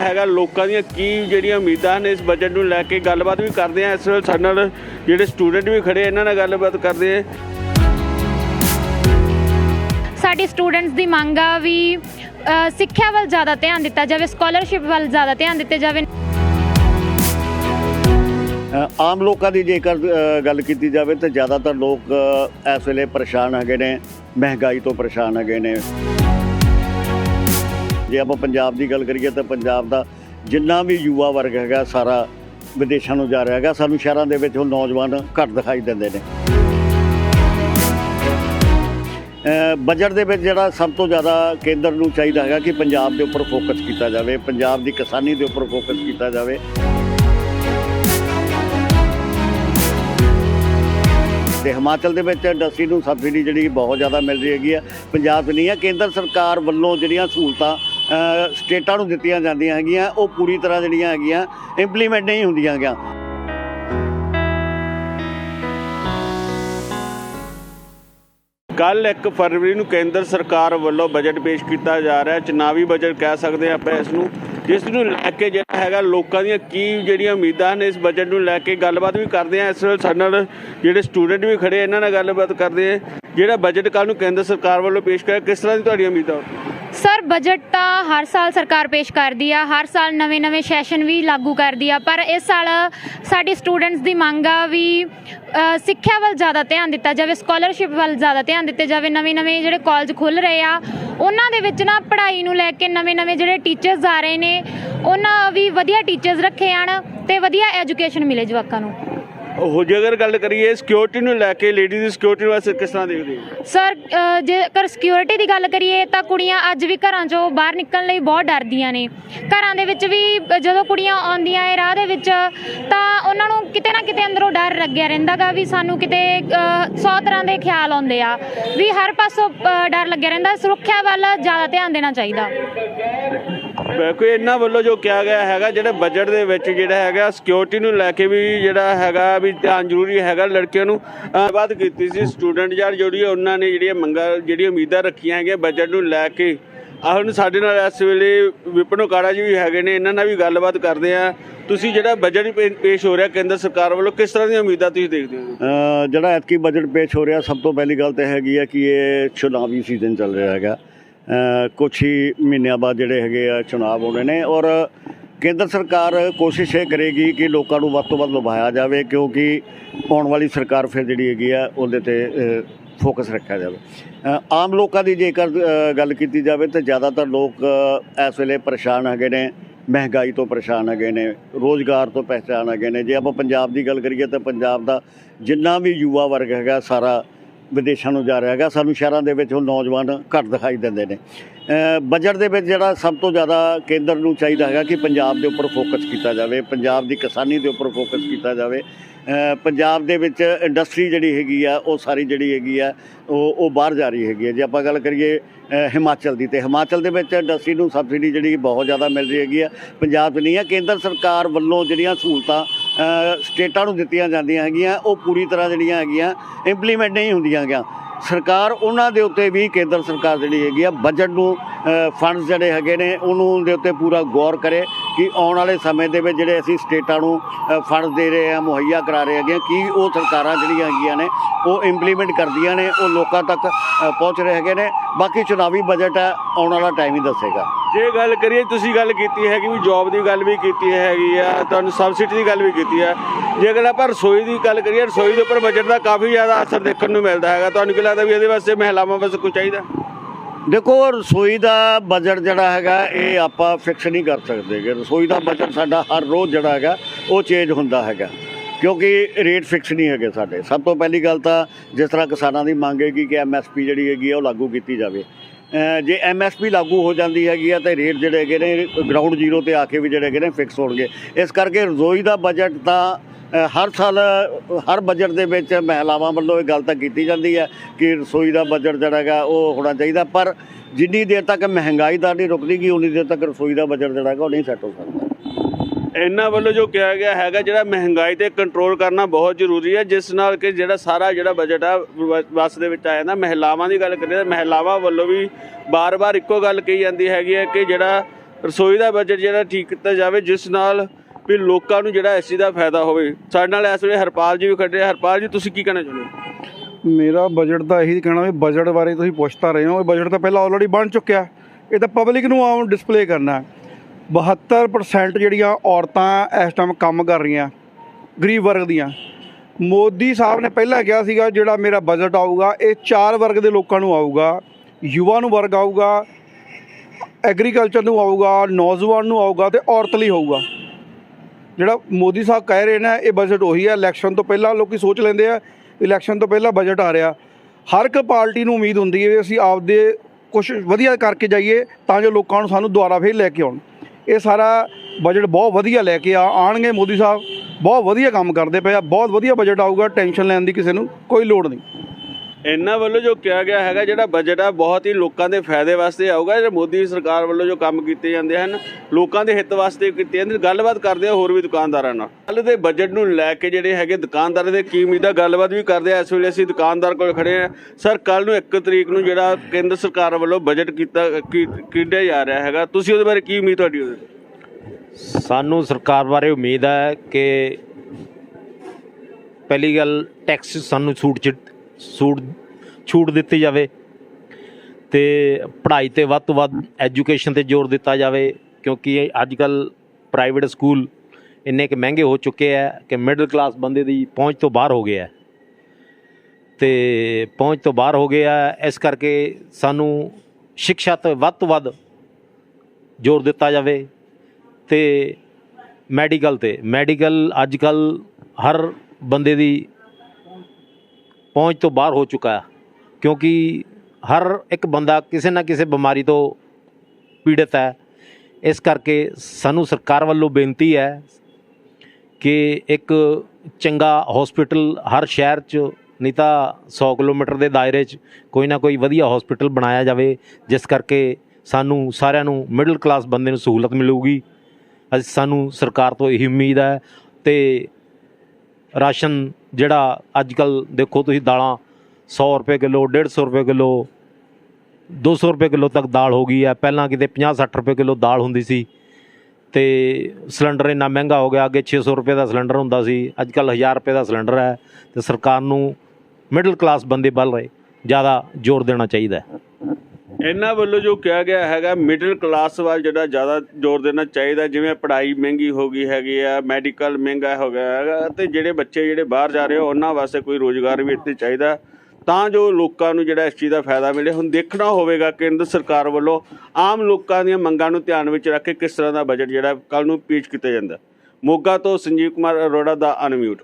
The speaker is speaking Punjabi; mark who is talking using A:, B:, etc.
A: ਹੈਗਾ ਲੋਕਾਂ ਦੀਆਂ ਕੀ ਜਿਹੜੀਆਂ ਉਮੀਦਾਂ ਨੇ ਇਸ ਬਜਟ ਨੂੰ ਲੈ ਕੇ ਗੱਲਬਾਤ ਵੀ ਕਰਦੇ ਆ ਇਸ ਵੇਲੇ ਸਾਡੇ ਨਾਲ ਜਿਹੜੇ ਸਟੂਡੈਂਟ ਵੀ ਖੜੇ ਇਹਨਾਂ ਨਾਲ ਗੱਲਬਾਤ ਕਰਦੇ ਆ
B: ਸਾਡੀ ਸਟੂਡੈਂਟਸ ਦੀ ਮੰਗ ਆ ਵੀ ਸਿੱਖਿਆ ਵੱਲ ਜ਼ਿਆਦਾ ਧਿਆਨ ਦਿੱਤਾ ਜਾਵੇ ਸਕਾਲਰਸ਼ਿਪ ਵੱਲ ਜ਼ਿਆਦਾ ਧਿਆਨ ਦਿੱਤੇ ਜਾਵੇ।
C: ਆਮ ਲੋਕਾਂ ਦੀ ਜੇਕਰ ਗੱਲ ਕੀਤੀ ਜਾਵੇ ਤਾਂ ਜ਼ਿਆਦਾਤਰ ਲੋਕ ਇਸ ਵੇਲੇ ਪਰੇਸ਼ਾਨ ਹੈਗੇ ਨੇ ਮਹਿੰਗਾਈ ਤੋਂ ਪਰੇਸ਼ਾਨ ਹੈਗੇ ਨੇ। ਜੇ ਆਪਾਂ ਪੰਜਾਬ ਦੀ ਗੱਲ ਕਰੀਏ ਤਾਂ ਪੰਜਾਬ ਦਾ ਜਿੰਨਾ ਵੀ ਯੁਵਾ ਵਰਗ ਹੈਗਾ, ਸਾਰਾ ਵਿਦੇਸ਼ਾਂ ਨੂੰ ਜਾ ਰਿਹਾ ਹੈਗਾ, ਸਾਨੂੰ ਸ਼ਹਿਰਾਂ ਦੇ ਵਿੱਚ ਉਹ ਨੌਜਵਾਨ ਘੱਟ ਦਿਖਾਈ ਦਿੰਦੇ ਨੇ। ਬਜਟ ਦੇ ਵਿੱਚ ਜਿਹੜਾ ਸਭ ਤੋਂ ਜ਼ਿਆਦਾ ਕੇਂਦਰ ਨੂੰ ਚਾਹੀਦਾ ਹੈਗਾ ਕਿ ਪੰਜਾਬ ਦੇ ਉੱਪਰ ਫੋਕਸ ਕੀਤਾ ਜਾਵੇ, ਪੰਜਾਬ ਦੀ ਕਿਸਾਨੀ ਦੇ ਉੱਪਰ ਫੋਕਸ ਕੀਤਾ ਜਾਵੇ। ਤੇ ਹਿਮਾਚਲ ਦੇ ਵਿੱਚ ਇੰਡਸਟਰੀ ਨੂੰ ਸਬਸਿਡੀ ਜਿਹੜੀ ਬਹੁਤ ਜ਼ਿਆਦਾ ਮਿਲ ਰਹੀ ਹੈਗੀ ਆ। ਪੰਜਾਬ 'ਚ ਨਹੀਂ ਹੈ ਕੇਂਦਰ ਸਰਕਾਰ ਵੱਲੋਂ ਜਿਹੜੀਆਂ ਸਹੂਲਤਾਂ ਸਟੇਟਾਂ ਨੂੰ ਦਿੱਤੀਆਂ ਜਾਂਦੀਆਂ ਹੈਗੀਆਂ, ਉਹ ਪੂਰੀ ਤਰ੍ਹਾਂ ਜਿਹੜੀਆਂ ਹੈਗੀਆਂ ਇੰਪਲੀਮੈਂਟ ਨਹੀਂ ਹੁੰਦੀਆਂ ਹੈਗੀਆਂ।
A: ਕੱਲ 1 ਫਰਵਰੀ ਨੂੰ ਕੇਂਦਰ ਸਰਕਾਰ ਵੱਲੋਂ ਬਜਟ ਪੇਸ਼ ਕੀਤਾ ਜਾ ਰਿਹਾ ਹੈ। ਚੁਣਾਵੀ ਬਜਟ ਕਹਿ ਸਕਦੇ ਹਾਂ ਆਪਾਂ ਇਸ ਨੂੰ, ਜਿਸ ਨੂੰ ਲੈ ਕੇ ਜਿਹੜਾ ਹੈਗਾ ਲੋਕਾਂ ਦੀਆਂ ਕੀ ਜਿਹੜੀਆਂ ਉਮੀਦਾਂ ਨੇ ਇਸ ਬਜਟ ਨੂੰ ਲੈ ਕੇ ਗੱਲਬਾਤ ਵੀ ਕਰਦੇ ਆ ਇਸ ਵੇਲੇ ਸਾਡੇ ਨਾਲ ਜਿਹੜੇ ਸਟੂਡੈਂਟ ਵੀ ਖੜੇ ਇਹਨਾਂ ਨਾਲ ਗੱਲਬਾਤ ਕਰਦੇ ਆ ਜਿਹੜਾ ਬਜਟ ਕੱਲ ਨੂੰ ਕੇਂਦਰ ਸਰਕਾਰ ਵੱਲੋਂ ਪੇਸ਼ ਕਰਿਆ, ਕਿਸ ਤਰ੍ਹਾਂ ਦੀ ਤੁਹਾਡੀਆਂ ਉਮੀਦਾਂ?
B: ਸਰ ਬਜਟ ਤਾਂ ਹਰ ਸਾਲ ਸਰਕਾਰ ਪੇਸ਼ ਕਰਦੀ ਆ, ਹਰ ਸਾਲ ਨਵੇਂ-ਨਵੇਂ ਸੈਸ਼ਨ ਵੀ ਲਾਗੂ ਕਰਦੀ ਆ, ਪਰ ਇਸ ਸਾਲ ਸਾਡੀ ਸਟੂਡੈਂਟਸ ਦੀ ਮੰਗ ਆ ਵੀ ਸਿੱਖਿਆ ਵੱਲ ਜ਼ਿਆਦਾ ਧਿਆਨ ਦਿੱਤਾ ਜਾਵੇ ਸਕਾਲਰਸ਼ਿਪ ਵੱਲ ਜ਼ਿਆਦਾ ਧਿਆਨ ਦਿੱਤੇ ਜਾਵੇ, ਨਵੇਂ-ਨਵੇਂ ਜਿਹੜੇ ਕਾਲਜ ਖੁੱਲ ਰਹੇ ਆ, ਉਹਨਾਂ ਦੇ ਵਿੱਚ ਨਾ ਪੜ੍ਹਾਈ ਨੂੰ ਲੈ ਕੇ ਨਵੇਂ-ਨਵੇਂ ਜਿਹੜੇ ਟੀਚਰਸ ਆ ਰਹੇ ਨੇ, ਉਹਨਾਂ ਵੀ ਵਧੀਆ ਟੀਚਰਸ ਰੱਖੇ ਆਣ ਤੇ ਵਧੀਆ ਐਜੂਕੇਸ਼ਨ ਮਿਲੇ ਜਵਾਕਾਂ ਨੂੰ।
A: ਉਹ ਜੇਕਰ ਗੱਲ ਕਰੀਏ ਸਿਕਿਉਰਿਟੀ ਨੂੰ ਲੈ ਕੇ ਲੇਡੀ ਦੀ ਸਿਕਿਉਰਿਟੀ ਵਾਸਤੇ ਕਿਸ ਤਰ੍ਹਾਂ ਦੇਖਦੇ ਹੋ?
B: ਸਰ ਅ, ਜੇਕਰ ਸਿਕਿਉਰਿਟੀ ਦੀ ਗੱਲ ਕਰੀਏ ਤਾਂ ਕੁੜੀਆਂ ਅੱਜ ਵੀ ਘਰਾਂ ਚੋਂ ਬਾਹਰ ਨਿਕਲਣ ਲਈ ਬਹੁਤ ਡਰਦੀਆਂ ਨੇ। ਘਰਾਂ ਦੇ ਵਿੱਚ ਵੀ ਅ, ਜਦੋਂ ਕੁੜੀਆਂ ਆਉਂਦੀਆਂ ਏ ਰਾਹ ਦੇ ਵਿੱਚ ਤਾਂ ਉਹਨਾਂ ਨੂੰ ਕਿਤੇ ਨਾ ਕਿਤੇ ਅੰਦਰੋਂ ਡਰ ਲੱਗਿਆ ਰਹਿੰਦਾਗਾ ਵੀ ਸਾਨੂੰ ਕਿਤੇ 100 ਤਰ੍ਹਾਂ ਦੇ ਖਿਆਲ ਆਉਂਦੇ ਆ। ਵੀ ਹਰ ਪਾਸੋਂ ਅ, ਡਰ ਲੱਗਿਆ ਰਹਿੰਦਾ ਸੁਰੱਖਿਆ ਵੱਲ ਜ਼ਿਆਦਾ ਧਿਆਨ ਦੇਣਾ ਚਾਹੀਦਾ।
A: ਕੋਈ ਇਹਨਾਂ ਵੱਲੋਂ ਜੋ ਕਿਹਾ ਗਿਆ ਹੈਗਾ, ਜਿਹੜੇ ਬਜਟ ਦੇ ਵਿੱਚ ਜਿਹੜਾ ਹੈਗਾ ਸਿਕਿਉਰਿਟੀ ਨੂੰ ਲੈ ਕੇ ਵੀ ਜਿਹੜਾ ਹੈਗਾ ਵੀ ਧਿਆਨ ਜ਼ਰੂਰੀ ਹੈਗਾ ਲੜਕਿਆਂ ਨੂੰ। ਅਹ ਬਾਤ ਕੀਤੀ ਸੀ ਸਟੂਡੈਂਟ ਯਾਰ, ਜਿਹੜੀ ਉਹਨਾਂ ਨੇ ਜਿਹੜੀਆਂ ਮੰਗਾਂ, ਜਿਹੜੀਆਂ ਉਮੀਦਾਂ ਰੱਖੀਆਂ ਹੈਗੀਆਂ ਬਜਟ ਨੂੰ ਲੈ ਕੇ। ਆਹ ਹੁਣ ਸਾਡੇ ਨਾਲ ਇਸ ਵੇਲੇ ਵਿਪਨ ਉਕਾੜਾ ਜੀ ਵੀ ਹੈਗੇ ਨੇ, ਇਹਨਾਂ ਨਾਲ ਵੀ ਗੱਲਬਾਤ ਕਰਦੇ ਆ ਤੁਸੀਂ ਜਿਹੜਾ ਬਜਟ ਪੇ- ਪੇਸ਼ ਹੋ ਰਿਹਾ ਕੇਂਦਰ ਸਰਕਾਰ ਵੱਲੋਂ, ਕਿਸ ਤਰ੍ਹਾਂ ਦੀਆਂ ਉਮੀਦਾਂ ਤੁਸੀਂ ਦੇਖਦੇ ਹੋ?
C: ਜਿਹੜਾ ਐਤਕੀ ਬਜਟ ਪੇਸ਼ ਹੋ ਰਿਹਾ, ਸਭ ਤੋਂ ਪਹਿਲੀ ਗੱਲ ਤਾਂ ਹੈਗੀ ਹੈ ਕਿ ਇਹ ਚੁਣਾਵੀ ਸੀਜ਼ਨ ਚੱਲ ਰਿਹਾ ਹੈਗਾ। ਅ, ਕੁਛ ਹੀ ਮਹੀਨਿਆਂ ਬਾਅਦ ਜਿਹੜੇ ਹੈਗੇ ਆ ਚੁਣਾਵ ਹੋਣੇ ਨੇ ਔਰ ਕੇਂਦਰ ਸਰਕਾਰ ਕੋਸ਼ਿਸ਼ ਇਹ ਕਰੇਗੀ ਕਿ ਲੋਕਾਂ ਨੂੰ ਵੱਧ ਤੋਂ ਵੱਧ ਲੁਭਾਇਆ ਜਾਵੇ ਕਿਉਂਕਿ ਆਉਣ ਵਾਲੀ ਸਰਕਾਰ ਫਿਰ ਜਿਹੜੀ ਹੈਗੀ ਆ ਉਹਦੇ ਤੇ ਫੋਕਸ ਰੱਖਿਆ ਜਾਵੇ। ਆਮ ਲੋਕਾਂ ਦੀ ਜੇਕਰ ਗੱਲ ਕੀਤੀ ਜਾਵੇ ਤਾਂ ਜ਼ਿਆਦਾਤਰ ਲੋਕ ਇਸ ਵੇਲੇ ਪਰੇਸ਼ਾਨ ਹੈਗੇ ਨੇ ਮਹਿੰਗਾਈ ਤੋਂ ਪਰੇਸ਼ਾਨ ਹੈਗੇ ਨੇ ਰੋਜ਼ਗਾਰ ਤੋਂ ਪਰੇਸ਼ਾਨ ਹੈਗੇ ਨੇ। ਜੇ ਆਪਾਂ ਪੰਜਾਬ ਦੀ ਗੱਲ ਕਰੀਏ ਤਾਂ ਪੰਜਾਬ ਦਾ ਜਿੰਨਾ ਵੀ ਯੁਵਾ ਵਰਗ ਹੈਗਾ ਸਾਰਾ ਵਿਦੇਸ਼ਾਂ ਨੂੰ ਜਾ ਰਿਹਾ ਹੈਗਾ, ਸਾਨੂੰ ਸ਼ਹਿਰਾਂ ਦੇ ਵਿੱਚ ਉਹ ਨੌਜਵਾਨ ਘੱਟ ਦਿਖਾਈ ਦਿੰਦੇ ਨੇ। ਬਜਟ ਦੇ ਵਿੱਚ ਜਿਹੜਾ ਸਭ ਤੋਂ ਜ਼ਿਆਦਾ ਕੇਂਦਰ ਨੂੰ ਚਾਹੀਦਾ ਹੈਗਾ ਕਿ ਪੰਜਾਬ ਦੇ ਉੱਪਰ ਫੋਕਸ ਕੀਤਾ ਜਾਵੇ, ਪੰਜਾਬ ਦੀ ਕਿਸਾਨੀ ਦੇ ਉੱਪਰ ਫੋਕਸ ਕੀਤਾ ਜਾਵੇ। ਪੰਜਾਬ ਦੇ ਵਿੱਚ ਇੰਡਸਟਰੀ ਜਿਹੜੀ ਹੈਗੀ ਆ, ਉਹ ਸਾਰੀ ਜਿਹੜੀ ਹੈਗੀ ਆ, ਉਹ ਉਹ ਬਾਹਰ ਜਾ ਰਹੀ ਹੈਗੀ ਹੈ ਜੇ ਆਪਾਂ ਗੱਲ ਕਰੀਏ ਹਿਮਾਚਲ ਦੀ, ਤੇ ਹਿਮਾਚਲ ਦੇ ਵਿੱਚ ਇੰਡਸਟਰੀ ਨੂੰ ਸਬਸਿਡੀ ਜਿਹੜੀ ਬਹੁਤ ਜ਼ਿਆਦਾ ਮਿਲ ਰਹੀ ਹੈਗੀ ਆ। ਪੰਜਾਬ 'ਚ ਨਹੀਂ ਹੈ ਕੇਂਦਰ ਸਰਕਾਰ ਵੱਲੋਂ ਜਿਹੜੀਆਂ ਸਹੂਲਤਾਂ ਸਟੇਟਾਂ ਨੂੰ ਦਿੱਤੀਆਂ ਜਾਂਦੀਆਂ ਹੈਗੀਆਂ ਉਹ ਪੂਰੀ ਤਰ੍ਹਾਂ ਜਿਹੜੀਆਂ ਹੈਗੀਆਂ ਇੰਪਲੀਮੈਂਟ ਨਹੀਂ ਹੁੰਦੀਆਂ ਹੈਗੀਆਂ। ਸਰਕਾਰ ਉਹਨਾਂ ਦੇ ਉੱਤੇ ਵੀ ਕੇਂਦਰ ਸਰਕਾਰ ਜਿਹੜੀ ਹੈਗੀ ਆ ਬਜਟ ਨੂੰ ਫੰਡਸ ਜਿਹੜੇ ਹੈਗੇ ਨੇ ਉਹਨੂੰ ਦੇ ਉੱਤੇ ਪੂਰਾ ਗੌਰ ਕਰੇ ਕਿ ਆਉਣ ਵਾਲੇ ਸਮੇਂ ਦੇ ਵਿੱਚ ਜਿਹੜੇ ਅਸੀਂ ਸਟੇਟਾਂ ਨੂੰ ਫੰਡ ਦੇ ਰਹੇ ਆ ਮੁਹੱਈਆ ਕਰਾ ਰਹੇ ਹੈਗੇ ਆ, ਕੀ ਉਹ ਸਰਕਾਰਾਂ ਜਿਹੜੀਆਂ ਹੈਗੀਆਂ ਨੇ ਉਹ ਇੰਪਲੀਮੈਂਟ ਕਰਦੀਆਂ ਨੇ ਉਹ ਲੋਕਾਂ ਤੱਕ ਪਹੁੰਚ ਰਹੇ ਹੈਗੇ ਨੇ। ਬਾਕੀ ਚੁਣਾਵੀ ਬਜਟ ਹੈ ਆਉਣ ਵਾਲਾ ਟਾਈਮ ਹੀ ਦੱਸੇਗਾ।
A: ਜੇ ਗੱਲ ਕਰੀਏ, ਤੁਸੀਂ ਗੱਲ ਕੀਤੀ ਹੈਗੀ ਵੀ ਜੌਬ ਦੀ ਗੱਲ ਵੀ ਕੀਤੀ ਹੈਗੀ ਆ, ਤੁਹਾਨੂੰ ਸਬਸਿਡੀ ਦੀ ਗੱਲ ਵੀ ਕੀਤੀ ਹੈ ਜੇ ਅਗਰ ਆਪਾਂ ਰਸੋਈ ਦੀ ਗੱਲ ਕਰੀਏ, ਰਸੋਈ ਦੇ ਉੱਪਰ ਬਜਟ ਦਾ ਕਾਫੀ ਜ਼ਿਆਦਾ ਅਸਰ ਦੇਖਣ ਨੂੰ ਮਿਲਦਾ ਹੈਗਾ। ਤੁਹਾਨੂੰ ਕੀ ਲੱਗਦਾ ਵੀ ਇਹਦੇ ਵਾਸਤੇ ਮਹਿਲਾਵਾਂ ਵਾਸਤੇ ਕੁਝ ਚਾਹੀਦਾ?
C: ਦੇਖੋ, ਰਸੋਈ ਦਾ ਬਜਟ ਜਿਹੜਾ ਹੈਗਾ, ਇਹ ਆਪਾਂ ਫਿਕਸ ਨਹੀਂ ਕਰ ਸਕਦੇ ਕਿ ਰਸੋਈ ਦਾ ਬਜਟ ਸਾਡਾ ਹਰ ਰੋਜ਼ ਜਿਹੜਾ ਹੈਗਾ, ਉਹ ਚੇਂਜ ਹੁੰਦਾ ਹੈਗਾ। ਕਿਉਂਕਿ ਰੇਟ ਫਿਕਸ ਨਹੀਂ ਹੈਗੇ ਸਾਡੇ। ਸਭ ਤੋਂ ਪਹਿਲੀ ਗੱਲ ਤਾਂ ਜਿਸ ਤਰ੍ਹਾਂ ਕਿਸਾਨਾਂ ਦੀ ਮੰਗ ਹੈਗੀ ਕਿ ਐਮਐਸਪੀ ਜਿਹੜੀ ਹੈਗੀ ਆ, ਉਹ ਲਾਗੂ ਕੀਤੀ ਜਾਵੇ। ਜੇ ਐਮਐਸਪੀ ਲਾਗੂ ਹੋ ਜਾਂਦੀ ਹੈਗੀ ਆ ਤੇ ਰੇਟ ਜਿਹੜੇ ਹੈਗੇ ਨੇ ਗਰਾਊਂਡ ਜ਼ੀਰੋ ਤੇ ਆ ਕੇ ਵੀ ਜਿਹੜੇ ਹੈਗੇ ਨੇ ਫਿਕਸ ਹੋਣਗੇ। ਇਸ ਕਰਕੇ ਰਸੋਈ ਦਾ ਬਜਟ ਤਾਂ ਹਰ ਸਾਲ, ਹਰ ਬਜਟ ਦੇ ਵਿੱਚ ਮਹਿਲਾਵਾਂ ਵੱਲੋਂ ਇਹ ਗੱਲ ਤਾਂ ਕੀਤੀ ਜਾਂਦੀ ਹੈ ਕਿ ਰਸੋਈ ਦਾ ਬਜਟ ਜਿਹੜਾ ਹੈਗਾ ਉਹ ਹੋਣਾ ਚਾਹੀਦਾ, ਪਰ ਜਿੰਨੀ ਦੇਰ ਤੱਕ ਮਹਿੰਗਾਈ ਦਾ ਨਹੀਂ ਰੁਕਦੀਗੀ ਉਨੀ ਦੇਰ ਤੱਕ ਰਸੋਈ ਦਾ ਬਜਟ ਜਿਹੜਾ ਹੈਗਾ ਉਹ ਨਹੀਂ ਸੈੱਟ ਹੋ ਸਕਦਾ।
A: ਇਹਨਾਂ ਵੱਲੋਂ ਜੋ ਕਿਹਾ ਗਿਆ ਹੈਗਾ, ਜਿਹੜਾ ਮਹਿੰਗਾਈ ਤੇ ਕੰਟਰੋਲ ਕਰਨਾ ਬਹੁਤ ਜ਼ਰੂਰੀ ਹੈ, ਜਿਸ ਨਾਲ ਕਿ ਜਿਹੜਾ ਸਾਰਾ ਜਿਹੜਾ ਬਜਟ ਆ ਵ- ਦੇ ਵਿੱਚ ਆ ਜਾਂਦਾ। ਮਹਿਲਾਵਾਂ ਦੀ ਗੱਲ ਕਰੀਏ ਤਾਂ ਮਹਿਲਾਵਾਂ ਵੱਲੋਂ ਵੀ ਬਾਰ-ਬਾਰ ਇੱਕੋ ਗੱਲ ਕਹੀ ਜਾਂਦੀ ਹੈਗੀ ਹੈ ਕਿ ਜਿਹੜਾ ਰਸੋਈ ਦਾ ਬਜਟ ਜਿਹੜਾ ਠੀਕ ਕੀਤਾ ਜਾਵੇ, ਜਿਸ ਨਾਲ ਵੀ ਲੋਕਾਂ ਨੂੰ ਜਿਹੜਾ ਇਸ ਚੀਜ਼ ਦਾ ਫਾਇਦਾ ਹੋਵੇ। ਸਾਡੇ ਨਾਲ ਇਸ ਵੇਲੇ ਹਰਪਾਲ ਜੀ ਵੀ ਖੜੇ ਆ। ਹਰਪਾਲ ਜੀ, ਤੁਸੀਂ ਕੀ ਕਹਿਣਾ ਚਾਹੁੰਦੇ ਹੋ?
D: ਮੇਰਾ ਬਜਟ ਦਾ ਇਹੀ ਕਹਿਣਾ ਵੀ ਬਜਟ ਬਾਰੇ ਤੁਸੀਂ ਪੁੱਛਤਾ ਰਹੇ ਹੋ। ਇਹ ਬਜਟ ਤਾਂ ਪਹਿਲਾਂ ਆਲਰੇਡੀ ਬਣ ਚੁੱਕਿਆ। ਇਹ ਤਾਂ ਪਬਲਿਕ ਨੂੰ ਆਉਣ ਡਿਸਪਲੇ ਕਰਨਾ। ਹੈ 72% ਜਿਹੜੀਆਂ ਔਰਤਾਂ ਇਸ ਟਾਈਮ ਕੰਮ ਕਰ ਰਹੀਆਂ, ਗਰੀਬ ਵਰਗ ਦੀਆਂ। ਮੋਦੀ ਸਾਹਿਬ ਨੇ ਪਹਿਲਾਂ ਕਿਹਾ ਸੀਗਾ, ਜਿਹੜਾ ਮੇਰਾ ਬਜਟ ਆਊਗਾ, ਇਹ ਚਾਰ ਵਰਗ ਦੇ ਲੋਕਾਂ ਨੂੰ ਆਊਗਾ, ਯੁਵਾ ਨੂੰ ਵਰਗ ਆਊਗਾ ਐਗਰੀਕਲਚਰ ਨੂੰ ਆਊਗਾ, ਨੌਜਵਾਨ ਨੂੰ ਆਊਗਾ ਤੇ ਔਰਤ ਲਈ ਹੋਊਗਾ। ਜਿਹੜਾ ਮੋਦੀ ਸਾਹਿਬ ਕਹਿ ਰਹੇ ਨੇ, ਇਹ ਬਜਟ ਉਹੀ ਹੈ। ਇਲੈਕਸ਼ਨ ਤੋਂ ਪਹਿਲਾਂ ਲੋਕੀ ਸੋਚ ਲੈਂਦੇ ਆ ਇਲੈਕਸ਼ਨ ਤੋਂ ਪਹਿਲਾਂ ਬਜਟ ਆ ਰਿਹਾ। ਹਰ ਇੱਕ ਪਾਰਟੀ ਨੂੰ ਉਮੀਦ ਹੁੰਦੀ ਹੈ ਵੀ ਅਸੀਂ ਆਪਦੇ ਕੁਝ ਵਧੀਆ ਕਰਕੇ ਜਾਈਏ, ਤਾਂ ਜੋ ਲੋਕਾਂ ਨੂੰ ਸਾਨੂੰ ਦੁਬਾਰਾ ਫੇਰ ਲੈ ਕੇ ਆਉਣ। ਇਹ ਸਾਰਾ ਬਜਟ ਬਹੁਤ ਵਧੀਆ ਲੈ ਕੇ ਆ ਆਣਗੇ ਮੋਦੀ ਸਾਹਿਬ। ਬਹੁਤ ਵਧੀਆ ਕੰਮ ਕਰਦੇ ਪਏ ਆ, ਬਹੁਤ ਵਧੀਆ ਬਜਟ ਆਊਗਾ ਟੈਨਸ਼ਨ ਲੈਣ ਦੀ ਕਿਸੇ ਨੂੰ ਕੋਈ ਲੋੜ ਨਹੀਂ।
A: ਇਹਨਾਂ ਵੱਲੋਂ ਜੋ ਕਿਹਾ ਗਿਆ ਹੈਗਾ, ਜਿਹੜਾ ਬਜਟ ਆ, ਬਹੁਤ ਹੀ ਲੋਕਾਂ ਦੇ ਫਾਇਦੇ ਵਾਸਤੇ ਆਊਗਾ। ਜਿਹੜਾ ਮੋਦੀ ਸਰਕਾਰ ਵੱਲੋਂ ਜੋ ਕੰਮ ਕੀਤੇ ਜਾਂਦੇ ਹਨ, ਲੋਕਾਂ ਦੇ ਹਿੱਤ ਵਾਸਤੇ ਕੀਤੇ ਜਾਂਦੇ ਗੱਲਬਾਤ ਕਰਦੇ ਆ ਹੋਰ ਵੀ ਦੁਕਾਨਦਾਰਾਂ ਨਾਲ। ਕੱਲ ਦੇ ਬਜਟ ਨੂੰ ਲੈ ਕੇ ਜਿਹੜੇ ਹੈਗੇ ਦੁਕਾਨਦਾਰਾਂ ਦੇ ਕੀ ਉਮੀਦਾਂ ਗੱਲਬਾਤ ਵੀ ਕਰਦੇ ਆ ਇਸ ਵੇਲੇ ਅਸੀਂ ਦੁਕਾਨਦਾਰ ਕੋਲ ਖੜੇ ਆ ਸਰ, ਕੱਲ ਨੂੰ 1 ਤਰੀਕ ਨੂੰ ਜਿਹੜਾ ਕੇਂਦਰ ਸਰਕਾਰ ਵੱਲੋਂ ਬਜਟ ਕੀਤਾ, ਕੀ- ਜਾ ਰਿਹਾ ਹੈਗਾ, ਤੁਸੀਂ ਉਹਦੇ ਬਾਰੇ ਕੀ ਉਮੀਦ ਤੁਹਾਡੀ ਉਹਦੇ?
E: ਸਾਨੂੰ ਸਰਕਾਰ ਬਾਰੇ ਉਮੀਦ ਹੈ ਕਿ ਪਹਿਲੀ ਗੱਲ ਟੈਕਸ ਸਾਨੂੰ ਛੂਟ ਚ- ਛੂਟ ਛੂਟ ਦਿੱਤੀ ਜਾਵੇ ਤੇ ਪੜ੍ਹਾਈ ਤੇ ਵੱਧ ਤੋਂ ਵੱਧ ਐਜੂਕੇਸ਼ਨ ਤੇ ਜ਼ੋਰ ਦਿੱਤਾ ਜਾਵੇ, ਕਿਉਂਕਿ ਅੱਜ ਕੱਲ ਪ੍ਰਾਈਵੇਟ ਸਕੂਲ ਇੰਨੇ ਕਿ ਮਹਿੰਗੇ ਹੋ ਚੁੱਕੇ ਆ ਕਿ ਮਿਡਲ ਕਲਾਸ ਬੰਦੇ ਦੀ ਪਹੁੰਚ ਤੋਂ ਬਾਹਰ ਹੋ ਗਿਆ। ਹੈ ਤੇ ਪਹੁੰਚ ਤੋਂ ਬਾਹਰ ਹੋ ਗਿਆ, ਇਸ ਕਰਕੇ ਸਾਨੂੰ ਸਿੱਖਿਆ ਤੇ ਵੱਧ ਤੋਂ ਵੱਧ ਜ਼ੋਰ ਦਿੱਤਾ ਜਾਵੇ ਤੇ ਮੈਡੀਕਲ ਤੇ। ਮੈਡੀਕਲ ਅੱਜ ਕੱਲ ਹਰ ਬੰਦੇ ਦੀ ਪਹੁੰਚ ਤੋਂ ਬਾਹਰ ਹੋ ਚੁੱਕਾ ਹੈ, ਕਿਉਂਕਿ ਹਰ ਇੱਕ ਬੰਦਾ ਕਿਸੇ ਨਾ ਕਿਸੇ ਬਿਮਾਰੀ ਤੋਂ ਪੀੜਤ ਹੈ। ਇਸ ਕਰਕੇ ਸਾਨੂੰ ਸਰਕਾਰ ਵੱਲੋਂ ਬੇਨਤੀ ਹੈ ਕਿ ਇੱਕ ਚੰਗਾ ਹਸਪੀਟਲ ਹਰ ਸ਼ਹਿਰ 'ਚ, ਨਹੀਂ ਤਾਂ 100 ਕਿਲੋਮੀਟਰ ਦੇ ਦਾਇਰੇ 'ਚ ਕੋਈ ਨਾ ਕੋਈ ਵਧੀਆ ਹਸਪੀਟਲ ਬਣਾਇਆ ਜਾਵੇ, ਜਿਸ ਕਰਕੇ ਸਾਨੂੰ ਸਾਰਿਆਂ ਨੂੰ ਮਿਡਲ ਕਲਾਸ ਬੰਦੇ ਨੂੰ ਸਹੂਲਤ ਮਿਲੂਗੀ। ਅਸੀਂ, ਸਾਨੂੰ ਸਰਕਾਰ ਤੋਂ ਇਹੀ ਉਮੀਦ ਹੈ ਤੇ ਰਾਸ਼ਨ ਜਿਹੜਾ ਅੱਜ ਕੱਲ ਦੇਖੋ ਤੁਸੀਂ ਦਾਲਾਂ 100 ਰੁਪਏ ਕਿਲੋ 150 ਰੁਪਏ ਕਿਲੋ 200 ਰੁਪਏ ਕਿਲੋ ਤੱਕ ਦਾਲ ਹੋ ਗਈ ਹੈ। ਪਹਿਲਾਂ ਕਿਤੇ 50 60 ਰੁਪਏ ਕਿਲੋ ਦਾਲ ਹੁੰਦੀ ਸੀ ਤੇ ਸਿਲੰਡਰ ਇੰਨਾ ਮਹਿੰਗਾ ਹੋ ਗਿਆ, ਅੱਗੇ 600 ਰੁਪਏ ਦਾ ਸਿਲੰਡਰ ਹੁੰਦਾ ਸੀ, ਅੱਜ ਕੱਲ 1000 ਰੁਪਏ ਦਾ ਸਿਲੰਡਰ ਹੈ ਤੇ ਸਰਕਾਰ ਨੂੰ ਮਿਡਲ ਕਲਾਸ ਬੰਦੇ ਵੱਲ ਰਹੇ ਜ਼ਿਆਦਾ ਜ਼ੋਰ ਦੇਣਾ ਚਾਹੀਦਾ ਹੈ।
A: ਇਹਨਾਂ ਵੱਲੋਂ ਜੋ ਕਿਹਾ ਗਿਆ ਹੈਗਾ ਮਿਡਲ ਕਲਾਸ ਵੱਲ ਜਿਹੜਾ ਜ਼ਿਆਦਾ ਜ਼ੋਰ ਦੇਣਾ ਚਾਹੀਦਾ, ਜਿਵੇਂ ਪੜ੍ਹਾਈ ਮਹਿੰਗੀ ਹੋ ਗਈ ਹੈਗੀ ਆ ਮੈਡੀਕਲ ਮਹਿੰਗਾ ਹੋ ਗਿਆ ਹੈਗਾ ਤੇ ਜਿਹੜੇ ਬੱਚੇ ਜਿਹੜੇ ਬਾਹਰ ਜਾ ਰਹੇ ਹੋ ਉਹਨਾਂ ਵਾਸਤੇ ਕੋਈ ਰੋਜ਼ਗਾਰ ਵੀ ਇੱਥੇ ਚਾਹੀਦਾ। ਤਾਂ ਜੋ ਲੋਕਾਂ ਨੂੰ ਜਿਹੜਾ ਇਸ ਚੀਜ਼ ਦਾ ਫਾਇਦਾ ਮਿਲੇ। ਹੁਣ ਦੇਖਣਾ ਹੋਵੇਗਾ, ਕੇਂਦਰ ਸਰਕਾਰ ਵੱਲੋਂ ਆਮ ਲੋਕਾਂ ਦੀਆਂ ਮੰਗਾਂ ਨੂੰ ਧਿਆਨ ਵਿੱਚ ਰੱਖ ਕੇ ਕਿਸ ਤਰ੍ਹਾਂ ਦਾ ਬਜਟ ਜਿਹੜਾ ਕੱਲ ਨੂੰ ਪੇਸ਼ ਕੀਤਾ ਜਾਂਦਾ। ਮੋਗਾ ਤੋਂ ਸੰਜੀਵ ਕੁਮਾਰ ਅਰੋੜਾ ਦਾ ਅਨਮਿਊਟ